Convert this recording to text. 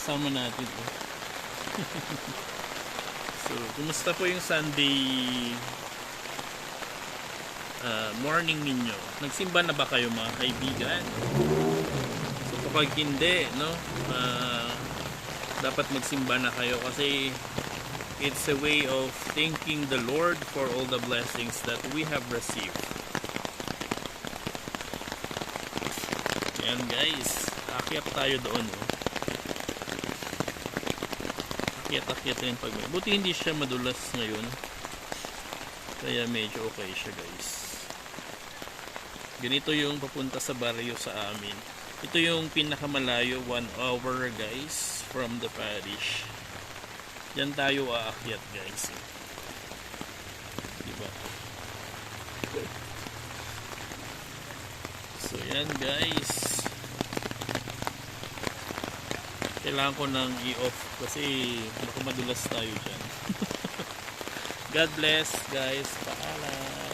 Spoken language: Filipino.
kasama natin. Oh. so, kumusta po yung Sunday ah, morning ninyo? Nagsimba na ba kayo mga kaibigan? So, kapag hindi, no? ah, dapat magsimba na kayo kasi it's a way of thanking the Lord for all the blessings that we have received. Yan guys, akyat tayo doon. Oh. Akyat-akyat rin pag may. Buti hindi siya madulas ngayon. Kaya medyo okay siya guys. Ganito yung papunta sa baryo sa amin. Ito yung pinakamalayo, 1 hour guys from the parish. Diyan tayo aakyat guys. Diba? So yan guys. Kailangan ko nang i-off kasi baka madulas tayo dyan. God bless guys. Paalam.